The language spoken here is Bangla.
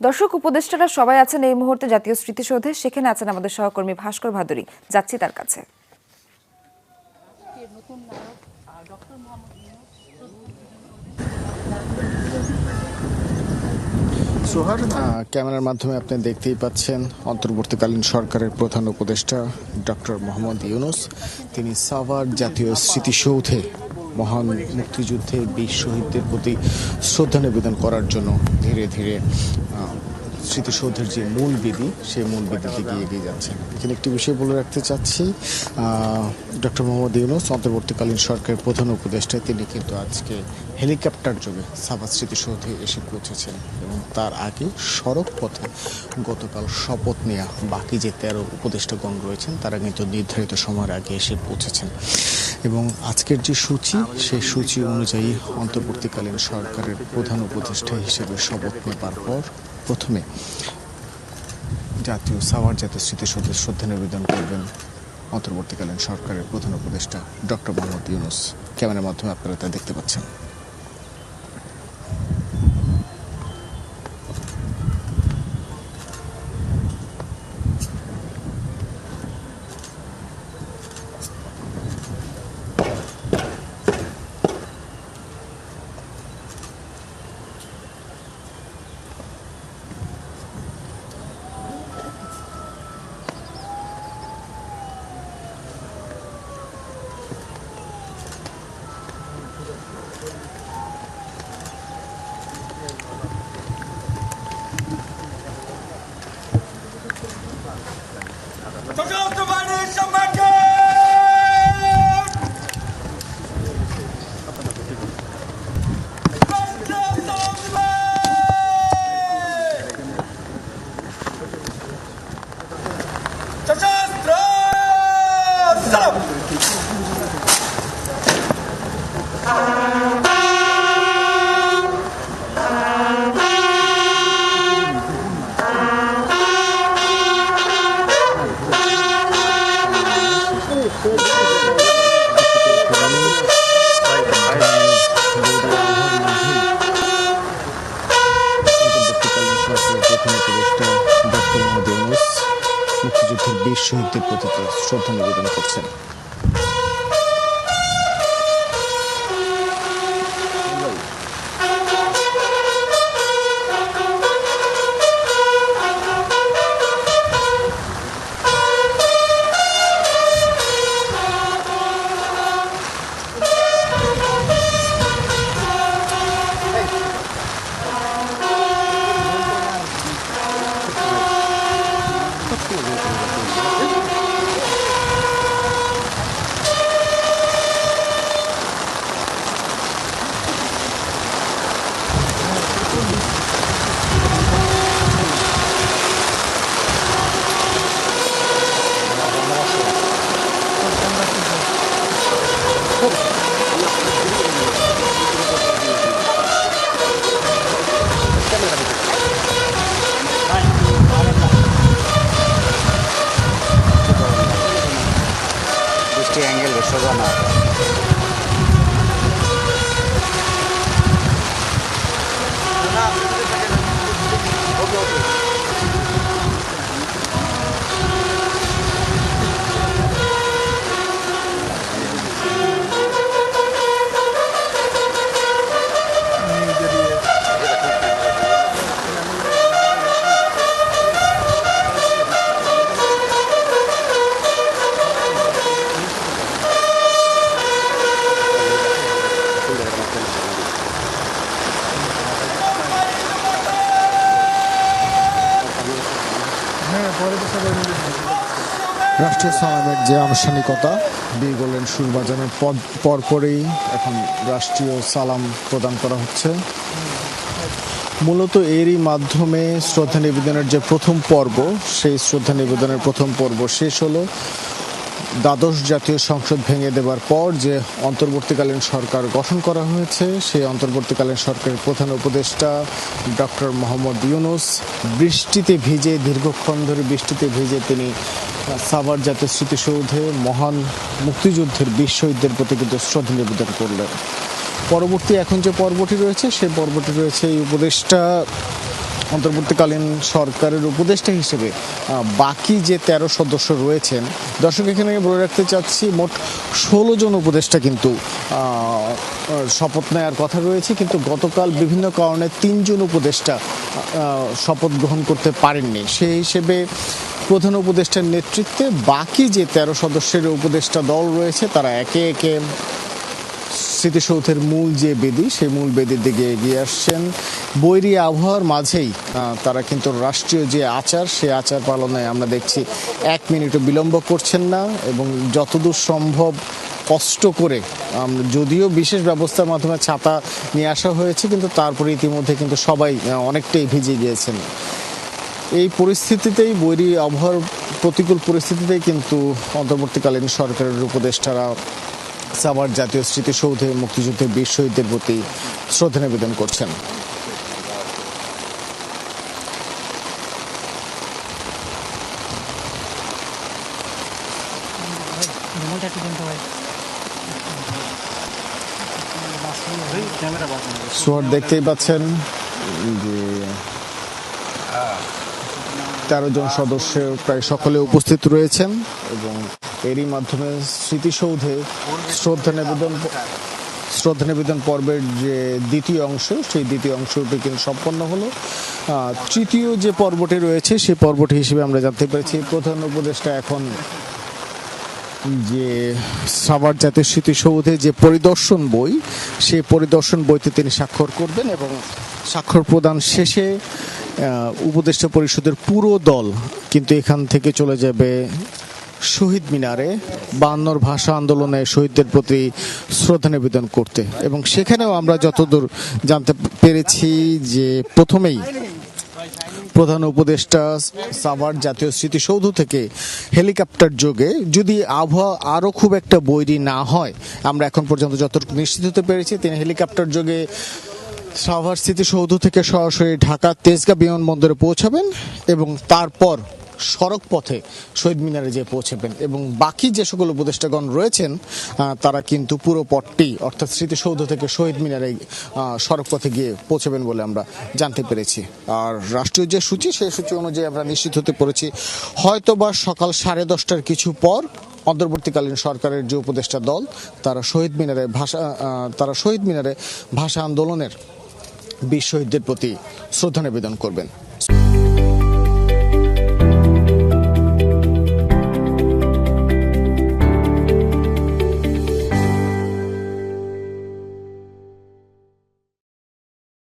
দর্শক, উপদেষ্টারা সবাই আছেন এই মুহূর্তে জাতীয় স্মৃতিসৌধে। সেখানে আছেন আমাদের সহকর্মী ভাস্কর ভাদুরী। যাচ্ছি তার কাছে। সোহার ক্যামেরার মাধ্যমে আপনি দেখতেই পাচ্ছেন, অন্তর্বর্তীকালীন সরকারের প্রধান উপদেষ্টা ডক্টর মোহাম্মদ ইউনুস। তিনি সাভার জাতীয় স্মৃতিসৌধে মহান মুক্তিযুদ্ধে বীর শহীদদের প্রতি শ্রদ্ধা নিবেদন করার জন্য ধীরে ধীরে স্মৃতিসৌধের যে মূল বিধি সেই মূল বিধিতে গিয়ে এগিয়ে যাচ্ছেন এখানে একটি বিষয় বলে রাখতে চাচ্ছি ডক্টর মোহাম্মদ ইউনুস, অন্তর্বর্তীকালীন সরকারের প্রধান উপদেষ্টা তিনি কিন্তু আজকে হেলিকপ্টার যোগে সাভার স্মৃতিসৌধে এসে পৌঁছেছেন এবং তার আগে সড়ক পথে গতকাল শপথ নেওয়া বাকি যে তেরো উপদেষ্টাগণ রয়েছেন, তারা কিন্তু নির্ধারিত সময়ের আগে এসে পৌঁছেছেন। এবং আজকের যে সূচি, সেই সূচি অনুযায়ী অন্তর্বর্তীকালীন সরকারের প্রধান উপদেষ্টা হিসেবে শপথ নেবার পর প্রথমে জাতীয় সাওয়ার জাতীয় স্মৃতিসৌধে শ্রদ্ধা নিবেদন করবেন অন্তর্বর্তীকালীন সরকারের প্রধান উপদেষ্টা ডক্টর মোহাম্মদ ইউনুস। ক্যামেরার মাধ্যমে আপনারা তা দেখতে পাচ্ছেন। বীর প্রতি শ্রদ্ধা নিবেদন করছেন। 说过吗？রাষ্ট্রীয় সালামের যে আনুষ্ঠানিকতা বীর গোল্ডেন সুর বাজানোর পর পরপরই এখন রাষ্ট্রীয় সালাম প্রদান করা হচ্ছে। মূলত এরই মাধ্যমে শ্রদ্ধা নিবেদনের যে প্রথম পর্ব, সেই শ্রদ্ধা নিবেদনের প্রথম পর্ব শেষ হলো। দ্বাদশ জাতীয় সংসদ ভেঙে দেবার পর যে অন্তর্বর্তীকালীন সরকার গঠন করা হয়েছে, সেই অন্তর্বর্তীকালীন সরকারের প্রধান উপদেষ্টা ডক্টর মোহাম্মদ ইউনুস বৃষ্টিতে ভিজে, দীর্ঘক্ষণ ধরে বৃষ্টিতে ভিজে তিনি সাভার জাতীয় স্মৃতিসৌধে মহান মুক্তিযুদ্ধের বীর প্রতি কিন্তু শ্রদ্ধা নিবেদন করলেন। পরবর্তী এখন যে পর্বটি রয়েছে, সেই পর্বটি রয়েছে এই উপদেষ্টা অন্তর্বর্তীকালীন সরকারের উপদেষ্টা হিসেবে বাকি যে তেরো সদস্য রয়েছেন, দর্শক, এখানে বলে রাখতে চাচ্ছি, মোট ষোলো জন উপদেষ্টা কিন্তু শপথ নেওয়ার কথা রয়েছে, কিন্তু গতকাল বিভিন্ন কারণে তিনজন উপদেষ্টা শপথ গ্রহণ করতে পারেননি। সেই হিসেবে প্রধান উপদেষ্টার নেতৃত্বে বাকি যে তেরো সদস্যের উপদেষ্টা দল রয়েছে, তারা একে একে স্মৃতিসৌধের মূল যে বেদি, সেই মূল বেদির দিকে এগিয়ে আসছেন। বৈরী আবহাওয়ার মাঝেই তারা কিন্তু রাষ্ট্রীয় যে আচার সে আচার পালনে আমরা দেখছি এক মিনিটও বিলম্ব করছেন না এবং যতদূর সম্ভব কষ্ট করে যদিও বিশেষ ব্যবস্থার মাধ্যমে ছাতা নিয়ে আসা হয়েছে, কিন্তু তারপরে ইতিমধ্যে কিন্তু সবাই অনেকটাই ভিজে গিয়েছেন। এই পরিস্থিতিতেই, বৈরী আবহাওয়ার প্রতিকূল পরিস্থিতিতেই কিন্তু অন্তর্বর্তীকালীন সরকারের উপদেষ্টারা সাভার জাতীয় স্মৃতিসৌধে মুক্তিযুদ্ধের বীর শহীদদের প্রতি শ্রদ্ধা নিবেদন করছেন। সোয়ার দেখতেই পাচ্ছেন যে তেরো জন সদস্য প্রায় সকলে উপস্থিত রয়েছেন এবং এরই মাধ্যমে স্মৃতিসৌধে শ্রদ্ধা নিবেদন শ্রদ্ধা নিবেদন পর্বের যে দ্বিতীয় অংশ, সেই দ্বিতীয় অংশটি কিন্তু সম্পন্ন হলো। তৃতীয় যে পর্বটি রয়েছে, সেই পর্বটি হিসেবে আমরা জানতে পেরেছি, প্রধান উপদেষ্টা এখন যে সাভার জাতীয় স্মৃতিসৌধে যে পরিদর্শন বই, সেই পরিদর্শন বইতে তিনি স্বাক্ষর করবেন এবং স্বাক্ষর প্রদান শেষে উপদেষ্টা পরিষদের পুরো দল কিন্তু এখান থেকে চলে যাবে শহীদ মিনারে বায়ান্নর ভাষা আন্দোলনে শহীদদের প্রতি শ্রদ্ধা নিবেদন করতে। এবং সেখানেও আমরা যতদূর জানতে পেরেছি যে প্রথমেই প্রধান উপদেষ্টা সাভার জাতীয় স্মৃতিসৌধ থেকে হেলিকপ্টার যোগে যদি আবহাওয়া আরও খুব একটা বৈরী না হয়, আমরা এখন পর্যন্ত যতটুকু নিশ্চিত হতে পেরেছি, তিনি হেলিকপ্টার যোগে সাভার স্মৃতিসৌধ থেকে সরাসরি ঢাকা তেজগাঁ বিমানবন্দরে পৌঁছাবেন এবং তারপর সড়ক পথে শহীদ মিনারে যেয়ে পৌঁছাবেন। এবং বাকি যে সকল উপদেষ্টাগণ রয়েছেন তারা কিন্তু পুরো পথটি, অর্থাৎ স্মৃতিসৌধ থেকে শহীদ মিনারে সড়ক পথে গিয়ে পৌঁছাবেন বলে আমরা জানতে পেরেছি। আর রাষ্ট্রীয় যে সূচি, সেই সূচি অনুযায়ী আমরা নিশ্চিত হতে পেরেছি, হয়তোবা সকাল সাড়ে দশটার কিছু পর অন্তর্বর্তীকালীন সরকারের যে উপদেষ্টা দল, তারা শহীদ মিনারে ভাষা তারা শহীদ মিনারে ভাষা আন্দোলনের বীর শহীদদের প্রতি শ্রদ্ধা নিবেদন করবেন।